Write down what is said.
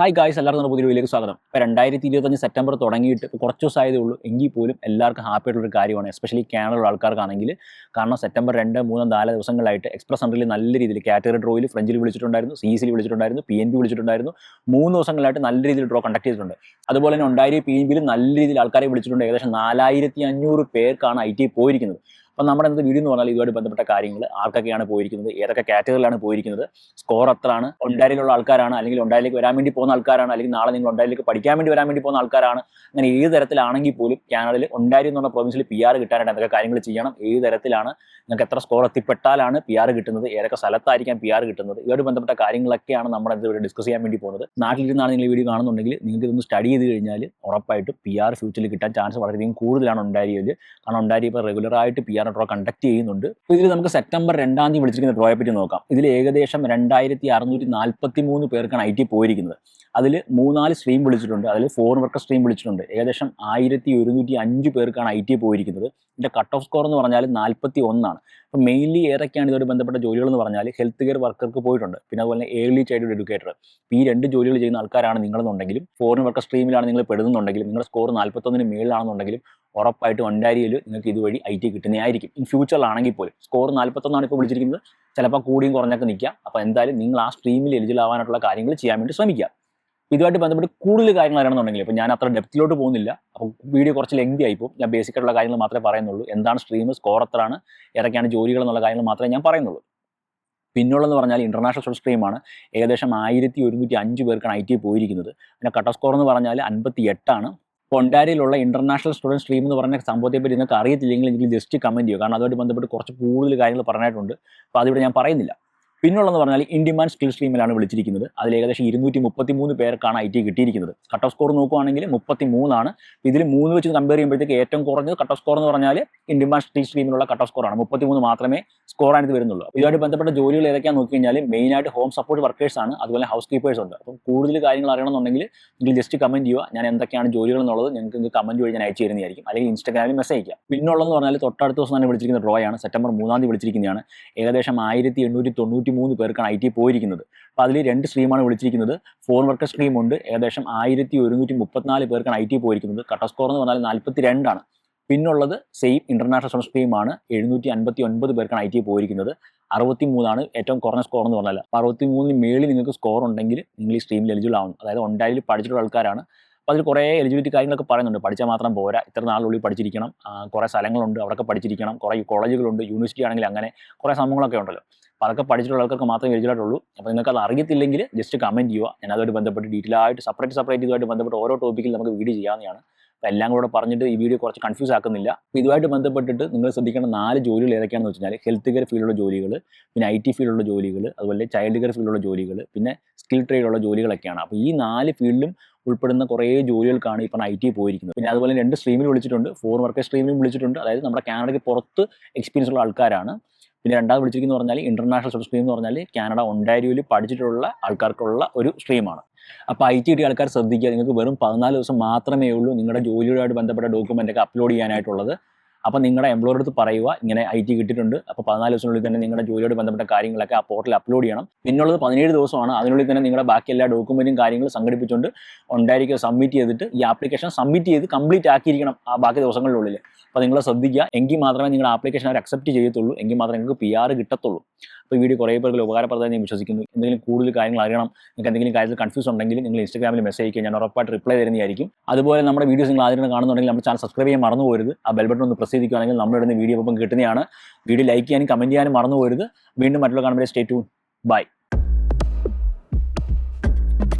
Hi guys എല്ലാവർക്കും പുതിയ വീഡിയോയിലേക്ക് സ്വാഗതം. ഇപ്പോൾ രണ്ടായിരത്തി ഇരുപത്തഞ്ച് സെപ്റ്റംബർ തുടങ്ങിയിട്ട് കുറച്ച് ദിവസമായതേ ഉള്ളൂ. എങ്കിൽ പോലും എല്ലാവർക്കും ഹാപ്പി ആയിട്ടുള്ള ഒരു കാര്യമാണ്. എസ്പെഷ്യലി കാനഡയുള്ള ആൾക്കാർക്കാണെങ്കിൽ. കാരണം സെപ്റ്റംബർ രണ്ട് മൂന്ന് നാല് ദിവസങ്ങളായിട്ട് എക്സ്പ്രസ് സെന്ററിൽ നല്ല രീതിയിൽ കാറ്റഗറി ഡ്രോയിൽ ഫ്രഞ്ചിൽ വിളിച്ചിട്ടുണ്ടായിരുന്നു. സി സിയിൽ വിളിച്ചിട്ടുണ്ടായിരുന്നു. പി എൻ പി വിളിച്ചിട്ടുണ്ടായിരുന്നു. മൂന്ന് ദിവസങ്ങളായിട്ട് നല്ല രീതിയിൽ ഡ്രോ കണ്ടക്ട് ചെയ്തിട്ടുണ്ട്. അതുപോലെ തന്നെ ഉണ്ടായിരുന്ന പി എൻ പിയിൽ നല്ല രീതിയിൽ ആൾക്കാരെ വിളിച്ചിട്ടുണ്ട്. ഏകദേശം നാലായിരത്തി അഞ്ഞൂറ് പേർക്കാണ് ഐ ടി പോയിരിക്കുന്നത്. അപ്പം നമ്മുടെ ഇന്നത്തെ വീഡിയോ എന്ന് പറഞ്ഞാൽ ഇതുമായിട്ട് ബന്ധപ്പെട്ട കാര്യങ്ങൾ ആർക്കൊക്കെയാണ് പോയിരിക്കുന്നത് ഏതൊക്കെ കാറ്റഗറിയിലാണ് പോയിരിക്കുന്നത് സ്കോർ എത്രയാണ് ഒണ്ടാരിലുള്ള ആൾക്കാരാണ് അല്ലെങ്കിൽ ഒണ്ടാരിലേക്ക് വരാൻ വേണ്ടി പോകുന്ന ആൾക്കാരാണ് അല്ലെങ്കിൽ നാളെ നിങ്ങൾ ഒണ്ടാരിലേക്ക് പഠിക്കാൻ വേണ്ടി വരാൻ വേണ്ടി പോകുന്ന ആൾക്കാരാണ് അങ്ങനെ ഏത് തരത്തിലാണെങ്കിൽ പോലും കാനഡയിൽ ഒണ്ടാരി എന്നുള്ള പ്രൊവിൻസിൽ പി ആർ കിട്ടാനായിട്ട് എന്തൊക്കെ കാര്യങ്ങൾ ചെയ്യണം ഏത് തരത്തിലാണ് നിങ്ങൾക്ക് എത്ര സ്കോർ എത്തിപ്പെട്ടാലാണ് പി ആർ കിട്ടുന്നത് ഏതൊക്കെ സ്ഥലത്തായിരിക്കാം പി ആർ കിട്ടുന്നത് ഇതുമായിട്ട് ബന്ധപ്പെട്ട കാര്യങ്ങളൊക്കെയാണ് നമ്മൾ ഇവിടെ ഡിസ്കസ് ചെയ്യാൻ വേണ്ടി പോകുന്നത്. നാട്ടിലിരുന്നാണ് നിങ്ങൾ വീഡിയോ കാണുന്നുണ്ടെങ്കിൽ നിങ്ങൾക്ക് ഇതൊന്ന് സ്റ്റഡി ചെയ്ത് കഴിഞ്ഞാൽ ഉറപ്പായിട്ടും പി ആർ ഫ്യൂച്ചറിൽ കിട്ടാൻ ചാൻസ് വളരെയധികം കൂടുതലാണ് ഉണ്ടായിരിക്കുന്നത് കാരണം ഉണ്ടായിരിക്കും ഇപ്പോൾ റെഗുലറായിട്ട് പി ആർ ഡ്രോ കണ്ടക്ട് ചെയ്യുന്നുണ്ട്. ഇതിൽ നമുക്ക് സെപ്റ്റംബർ രണ്ടാം തീയതി വിളിച്ചിരിക്കുന്ന ഡ്രോയെ പറ്റി നോക്കാം. ഇതിൽ ഏകദേശം രണ്ടായിരത്തി അറുന്നൂറ്റി നാൽപ്പത്തി മൂന്ന് പേർക്കാണ് ഐ ടി പോയിരിക്കുന്നത്. അതിൽ മൂന്നാൽ സ്ട്രീം വിളിച്ചിട്ടുണ്ട്. അതിൽ ഫോർ വർക്കർ സ്ട്രീം വിളിച്ചിട്ടുണ്ട്. ഏകദേശം ആയിരത്തി ഒരുന്നൂറ്റി അഞ്ച് പേർക്കാണ് ഐ ടി പോയിരിക്കുന്നത്. ഇതിന്റെ കട്ട് ഓഫ് സ്കോർ എന്ന് പറഞ്ഞാൽ നാൽപ്പത്തി ഒന്നാണ് അപ്പോൾ മെയിൻലി ഏതൊക്കെയാണ് ഇതോട് ബന്ധപ്പെട്ട ജോലികൾ എന്ന് പറഞ്ഞാൽ ഹെൽത്ത് കെയർ വർക്കർക്ക് പോയിട്ടുണ്ട്. പിന്നെ അതുപോലെ ഏർലി ചൈൽഡ് എഡ്യൂക്കേറ്റർ ഈ രണ്ട് ജോലികൾ ചെയ്യുന്ന ആൾക്കാരാണ് നിങ്ങളെന്നുണ്ടെങ്കിലും ഫോറിൻ വർക്കർ സ്ട്രീമിലാണ് നിങ്ങൾ പെടുന്നുണ്ടെങ്കിലും നിങ്ങളുടെ സ്കോർ നാൽപ്പത്തൊന്നിന് മേളിലാണെന്നുണ്ടെങ്കിലും ഉറപ്പായിട്ടും ഒണ്ടാരിയിൽ നിങ്ങൾക്ക് ഇതുവഴി ഐ ടി കിട്ടുന്നതായിരിക്കും. ഇൻ ഫ്യൂച്ചറിലാണെങ്കിൽ പോലും. സ്കോർ നാൽപ്പത്തൊന്നാണ് ഇപ്പോൾ വിളിച്ചിരിക്കുന്നത്. ചിലപ്പോൾ കൂടിയും കുറഞ്ഞൊക്കെ നിൽക്കുക അപ്പോൾ എന്തായാലും നിങ്ങൾ ആ സ്ട്രീമിൽ എലിജിബിൾ ആവാനായിട്ടുള്ള കാര്യങ്ങൾ ചെയ്യാൻ വേണ്ടി ശ്രമിക്കുക. ഇതുമായിട്ട് ബന്ധപ്പെട്ട് കൂടുതൽ കാര്യങ്ങൾ അറിയണമെന്നുണ്ടെങ്കിൽ ഇപ്പോൾ ഞാൻ അത്ര ഡെപ്തിലോട്ട് പോകുന്നില്ല. അപ്പോൾ വീഡിയോ കുറച്ച് ലെങ്തി ആയിപ്പോൾ ഞാൻ ബേസിക് ആയിട്ടുള്ള കാര്യങ്ങൾ മാത്രമേ പറയുന്നുള്ളൂ. എന്താണ് സ്ട്രീം സ്കോർ എത്രയാണ്? ഏതൊക്കെയാണ് ജോലികൾ എന്നുള്ള കാര്യങ്ങൾ മാത്രമേ ഞാൻ പറയുന്നുള്ളൂ. പിന്നുള്ളതെന്ന് പറഞ്ഞാൽ ഇന്റർനാഷണൽ സ്ട്രീമാണ് ഏകദേശം ആയിരത്തി ഒരുന്നൂറ്റി അഞ്ച് പേർക്കാണ് ഐ ടി പോയിരിക്കുന്നത്. പിന്നെ കട്ട് സ്കോർ എന്ന് പറഞ്ഞാൽ അൻപത്തി എട്ടാണ് പൊണ്ടാരിയിലുള്ള ഇന്റർനാഷണൽ സ്റ്റുഡന്റ് സ്ട്രീം എന്ന് പറഞ്ഞ സംഭവത്തെ പറ്റി നിങ്ങൾക്ക് അറിയത്തില്ലെങ്കിൽ എനിക്ക് ജസ്റ്റ് കമന്റ് ചെയ്യുക. കാരണം അതുമായിട്ട് ബന്ധപ്പെട്ട് കുറച്ച് കൂടുതൽ കാര്യങ്ങൾ പറഞ്ഞിട്ടുണ്ട്. അപ്പോൾ അതിവിടെ ഞാൻ പറയുന്നില്ല. പിന്നുള്ളതെന്ന് പറഞ്ഞാൽ ഇൻഡിമാൻ സ്കിൽ സ്ട്രീമിലാണ് വിളിച്ചിരിക്കുന്നത്. അതിൽ ഏകദേശം ഇരുന്നൂറ്റി മുപ്പത്തി മൂന്ന് പേർക്കാണ് ഐ ടി കിട്ടിയിരിക്കുന്നത്. കട്ട് ഓഫ് സ്കോർ നോക്കുവാണെങ്കിൽ മുപ്പത്തി മൂന്നാണ് ഇതിൽ മൂന്ന് വെച്ച് കമ്പയർ ചെയ്യുമ്പോഴത്തേക്ക് ഏറ്റവും കുറഞ്ഞത് കട്ട് ഓഫ് സ്കോർ എന്ന് പറഞ്ഞാൽ ഇൻഡിമാൻ സ്കിൽ സ്ട്രീമിലുള്ള കട്ട് ഓഫ് സ്കോറാണ് മുപ്പത്തി മൂന്ന് മാത്രമേ സ്കോർ ആയിട്ട് വരുന്നുള്ളൂ. ഇതുമായിട്ട് ബന്ധപ്പെട്ട ജോലികൾ ഏതൊക്കെയാണെന്ന് നോക്കി കഴിഞ്ഞാൽ മെയിനായിട്ട് ഹോം സപ്പോർട്ട് വർക്കേഴ്സ് ആണ്. അതുപോലെ ഹൗസ് കീപ്പേഴ്സ് ഉണ്ട്. അപ്പം കൂടുതൽ കാര്യങ്ങൾ അറിയണമെന്നുണ്ടെങ്കിൽ നിങ്ങൾ ജസ്റ്റ് കമന്റ് ചെയ്യുക. ഞാൻ എന്തൊക്കെയാണ് ജോലികൾ എന്നുള്ളത് ഞങ്ങൾക്ക് കമന്റ് വഴി ഞാൻ അയച്ചു തരുന്നതായിരിക്കും. അല്ലെങ്കിൽ ഇൻസ്റ്റാഗ്രാമിൽ മെസ്സേജ് അയക്കുക പിന്നുള്ളതെന്ന് പറഞ്ഞാൽ തൊട്ടടുത്ത ദിവസം തന്നെ വിളിച്ചിരിക്കുന്ന ഡ്രോയാണ് സെപ്റ്റംബർ മൂന്നാം തീയതി വിളിച്ചിരിക്കുന്നതാണ്. ഏകദേശം ആയിരത്തി എണ്ണൂറ്റി തൊണ്ണൂറ്റി മൂന്ന് പേർക്കാണ് ഐ ടി പോയിരിക്കുന്നത്. അപ്പോൾ അതിൽ രണ്ട് സ്ട്രീമാണ് വിളിച്ചിരിക്കുന്നത്. ഫോൺ വർക്കർ സ്ട്രീം ഉണ്ട്. ഏകദേശം ആയിരത്തി ഒരുന്നൂറ്റി മുപ്പത്തിനാല് പേർക്കാണ് ഐ ടി പോയിരിക്കുന്നത്. കട്ട സ്കോർ എന്ന് പറഞ്ഞാൽ നാൽപ്പത്തി രണ്ടാണ് പിന്നുള്ളത് സെയിം ഇന്റർനാഷണൽ സ്ട്രീമാണ് എഴുന്നൂറ്റി അൻപത്തി ഒൻപത് പേർക്കാണ് ഐ ടി പോയിരിക്കുന്നത്. അറുപത്തി മൂന്നാണ് ഏറ്റവും കുറഞ്ഞ സ്കോർ എന്ന് പറഞ്ഞാൽ അപ്പോൾ അറുപത്തി മൂന്നിന് മേളിൽ നിങ്ങൾക്ക് സ്കോർ ഉണ്ടെങ്കിൽ നിങ്ങൾ ഈ സ്ട്രീമിൽ എലിജിബിൾ ആവും അതായത് ഉണ്ടായാലും പഠിച്ചിട്ടുള്ള ആൾക്കാരാണ്. അപ്പോൾ അതിൽ കുറേ എലിജിബിലിറ്റി കാര്യങ്ങളൊക്കെ പറയുന്നുണ്ട്. പഠിച്ചാൽ മാത്രം പോരാ. ഇത്ര നാളുള്ളിൽ പഠിച്ചിരിക്കണം. കുറേ സ്ഥലങ്ങളുണ്ട്. അവിടെയൊക്കെ പഠിച്ചിരിക്കണം. കുറേ കോളേജുകളുണ്ട്. യൂണിവേഴ്സിറ്റി ആണെങ്കിൽ അങ്ങനെ കുറേ സംഭവങ്ങളൊക്കെ ഉണ്ടല്ലോ. അപ്പോൾ അതൊക്കെ പഠിച്ചിട്ടുള്ള ആൾക്കാർക്ക് മാത്രമേ എലിജിബിൾ ആയിട്ടുള്ളൂ അപ്പോൾ നിങ്ങൾക്ക് അത് അറിയത്തില്ലെങ്കിൽ ജസ്റ്റ് കമന്റ് ചെയ്യുക. ഞാൻ അതുമായിട്ട് ബന്ധപ്പെട്ട് ഡീറ്റെയിൽ ആയിട്ട് സെപ്പറേറ്റ് സെപ്പറേറ്റ് ഇതുമായിട്ട് ബന്ധപ്പെട്ട് ഓരോ ടോപ്പിക്കിൽ നമുക്ക് വീഡിയോ ചെയ്യാവുന്നതാണ്. എല്ലാം കൂടെ പറഞ്ഞിട്ട് ഈ വീഡിയോ കുറച്ച് കൺഫ്യൂസ് ആക്കുന്നില്ല. അപ്പോൾ ഇതുമായിട്ട് ബന്ധപ്പെട്ടിട്ട് നിങ്ങൾ ശ്രദ്ധിക്കേണ്ട നാല് ജോലികൾ ഏതൊക്കെയാണെന്ന് വെച്ച് കഴിഞ്ഞാൽ ഹെൽത്ത് കെയർ ഫീൽഡിലുള്ള ജോലികൾ പിന്നെ ഐ ടി ഫീൽഡിലുള്ള ജോലികൾ അതുപോലെ ചൈൽഡ് കെയർ ഫീൽഡിലുള്ള ജോലികൾ പിന്നെ സ്കിൽ ട്രേഡിലുള്ള ജോലികളൊക്കെയാണ്. അപ്പോൾ ഈ നാല് ഫീൽഡിലും ഉൾപ്പെടുന്ന കുറേ ജോലികൾക്കാണ് ഇപ്പം ഐ ടി പോയിരിക്കുന്നത്. പിന്നെ അതുപോലെ രണ്ട് സ്ട്രീമിൽ വിളിച്ചിട്ടുണ്ട്. ഫോർ വർക്കർ സ്ട്രീമിലും വിളിച്ചിട്ടുണ്ട്. അതായത് നമ്മുടെ കാനഡയ്ക്ക് പുറത്ത് എക്സ്പീരിയൻസ് ഉള്ള ആൾക്കാരാണ്. പിന്നെ രണ്ടാമത് വിളിച്ചിരിക്കുന്ന പറഞ്ഞാൽ ഇന്റർനാഷണൽ സ്ട്രീം എന്ന് പറഞ്ഞാൽ കാനഡ ഒണ്ടാരിയോയിൽ പഠിച്ചിട്ടുള്ള ആൾക്കാർക്കുള്ള ഒരു സ്ട്രീമാണ് അപ്പോൾ ഐ ടി ഡി ആൾക്കാർ ശ്രദ്ധിക്കുക. നിങ്ങൾക്ക് വെറും പതിനാല് ദിവസം മാത്രമേ ഉള്ളൂ നിങ്ങളുടെ ജോലിയുമായിട്ട് ബന്ധപ്പെട്ട ഡോക്യുമെന്റ് ഒക്കെ അപ്ലോഡ് ചെയ്യാനായിട്ടുള്ളത്. അപ്പോൾ നിങ്ങളുടെ എംപ്ലോയർ അടുത്ത് പറയുക ഇങ്ങനെ ഐ ടി കിട്ടിയിട്ടുണ്ട്. അപ്പോൾ പതിനാല് ദിവസത്തിനുള്ളിൽ തന്നെ നിങ്ങളുടെ ജോലിയോട് ബന്ധപ്പെട്ട കാര്യങ്ങളൊക്കെ ആ പോർട്ടലിൽ അപ്ലോഡ് ചെയ്യണം. പിന്നുള്ളത് പതിനേഴ് ദിവസമാണ്. അതിനുള്ളിൽ തന്നെ നിങ്ങളുടെ ബാക്കി എല്ലാ ഡോക്യുമെന്റും കാര്യങ്ങളും സംഘടിപ്പിച്ചുകൊണ്ട് ഉണ്ടായിരിക്കുക സബ്മിറ്റ് ചെയ്തിട്ട് ഈ ആപ്ലിക്കേഷൻ സബ്മിറ്റ് ചെയ്ത് കംപ്ലീറ്റ് ആക്കിയിരിക്കണം ആ ബാക്കി ദിവസങ്ങളിലുള്ളിൽ അപ്പോൾ നിങ്ങൾ ശ്രദ്ധിക്കുക എങ്കിൽ മാത്രമേ നിങ്ങളുടെ ആപ്ലിക്കേഷൻ അവർ അക്സെപ്റ്റ് ചെയ്യത്തുള്ളൂ. എങ്കിൽ മാത്രമേ നിങ്ങൾക്ക് പി ആർ കിട്ടത്തുള്ളൂ. അപ്പോൾ ഈ വീഡിയോ കുറേ പേർക്ക് ഉപകാരപ്രദമായി ഞാൻ വിശ്വസിക്കുന്നു. എന്തെങ്കിലും കൂടുതൽ കാര്യങ്ങൾ അറിയണം നിങ്ങൾക്ക് എന്തെങ്കിലും കാര്യത്തിൽ കൺഫ്യൂസ് ഉണ്ടെങ്കിൽ നിങ്ങൾ ഇൻസ്റ്റാഗ്രാമിൽ മെസ്സേജ് അയക്കുക ഞാൻ ഉറപ്പായിട്ട് റിപ്ലൈ തരുന്നതായിരിക്കും. അതുപോലെ നമ്മുടെ വീഡിയോസ് നിങ്ങൾ ആദ്യം കാണുന്നുണ്ടെങ്കിൽ നമ്മുടെ ചാനൽ സബ്സ്ക്രൈബ് ചെയ്യാൻ മറന്നു പോരുത് ആ ബെൽ ബട്ടൺ ഒന്ന് പ്രസ് ചെയ്തിരിക്കുകയാണെങ്കിൽ നമ്മളിടുന്ന വീഡിയോ ഒപ്പം കിട്ടുന്നതാണ്. വീഡിയോ ലൈക്ക് ചെയ്യാനും കമന്റ് ചെയ്യാനും മറന്നു പോരുത് വീണ്ടും മറ്റുള്ള കാണുമ്പോൾ സ്റ്റേ ടു ബൈ